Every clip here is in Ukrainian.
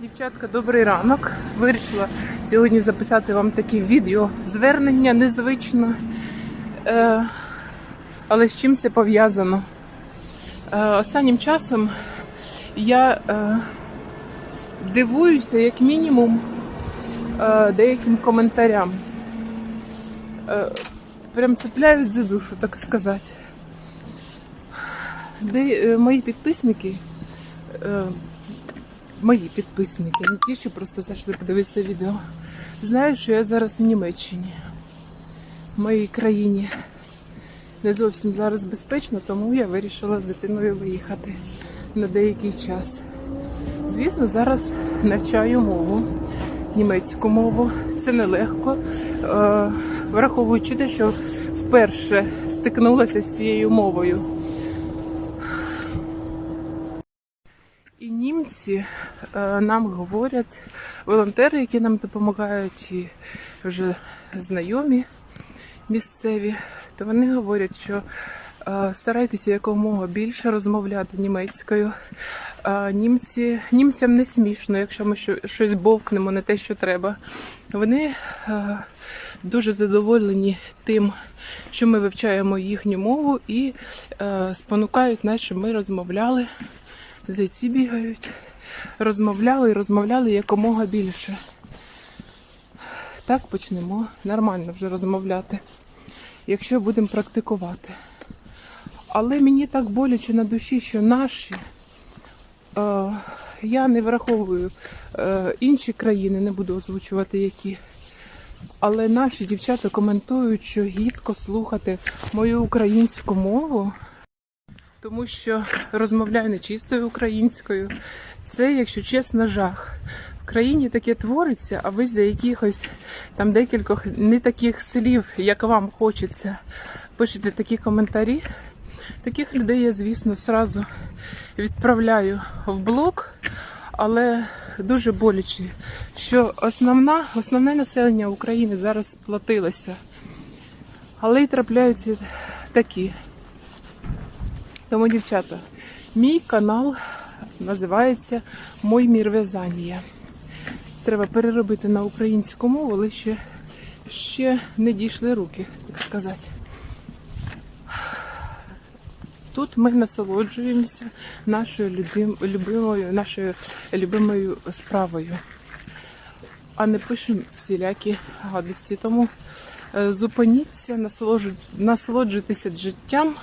Дівчатка, добрий ранок. Вирішила сьогодні записати вам таке відео звернення незвично. Е, але з чим це пов'язано? Е, останнім часом я е, дивуюся, як мінімум, е, деяким коментарям. Е, прям цепляють за душу, так сказати. Де, е, мої підписники. Е, мої підписники, не ті, що просто зайшли подивитися відео. Знають, що я зараз в Німеччині, в моїй країні. Не зовсім зараз безпечно, тому я вирішила з дитиною виїхати на деякий час. Звісно, зараз навчаю мову, німецьку мову. Це нелегко, е, враховуючи те, що вперше стикнулася з цією мовою. І німці е, нам говорять, волонтери, які нам допомагають, і вже знайомі місцеві, то вони говорять, що е, старайтеся якомога більше розмовляти німецькою. Е, німці, німцям не смішно, якщо ми щось бовкнемо, не те, що треба. Вони дуже задоволені тим, що ми вивчаємо їхню мову і спонукають нас, щоб ми розмовляли зайці бігають. Розмовляли і розмовляли якомога більше. Так почнемо нормально вже розмовляти, якщо будемо практикувати. Але мені так боляче на душі, що наші, е, я не враховую е, інші країни, не буду озвучувати які. Але наші дівчата коментують, що гідко слухати мою українську мову тому що розмовляю не чистою українською. Це, якщо чесно, жах. В країні таке твориться, а ви за якихось там декількох не таких слів, як вам хочеться, пишете такі коментарі. Таких людей я, звісно, сразу відправляю в блог, але дуже боляче, що основна, основне населення України зараз сплатилося. Але й трапляються такі. Тому, дівчата, мій канал називається Мой мір в'язання. Треба переробити на українську мову, але ще, ще не дійшли руки, так сказати. Тут ми насолоджуємося нашою любим, любимою, нашою любимою справою, а не пишемо всілякі гадості. Тому е, зупиніться, насолоджуйтеся життям.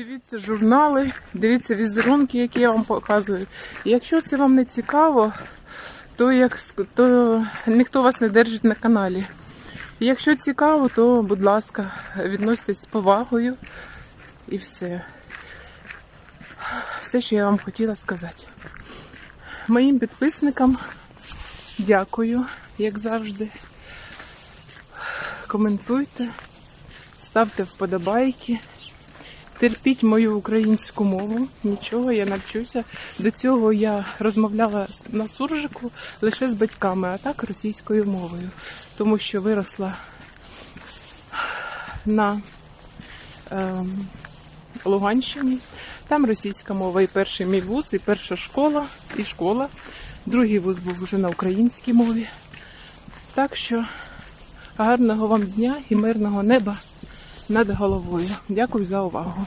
Дивіться журнали, дивіться візерунки, які я вам показую. Якщо це вам не цікаво, то, як, то ніхто вас не держить на каналі. Якщо цікаво, то, будь ласка, відноситесь з повагою і все. Все, що я вам хотіла сказати. Моїм підписникам дякую, як завжди. Коментуйте, ставте вподобайки. Терпіть мою українську мову, нічого, я навчуся. До цього я розмовляла на суржику лише з батьками, а так російською мовою, тому що виросла на ем, Луганщині. Там російська мова і перший мій вуз, і перша школа, і школа. Другий вуз був вже на українській мові. Так що гарного вам дня і мирного неба над головою. Дякую за увагу.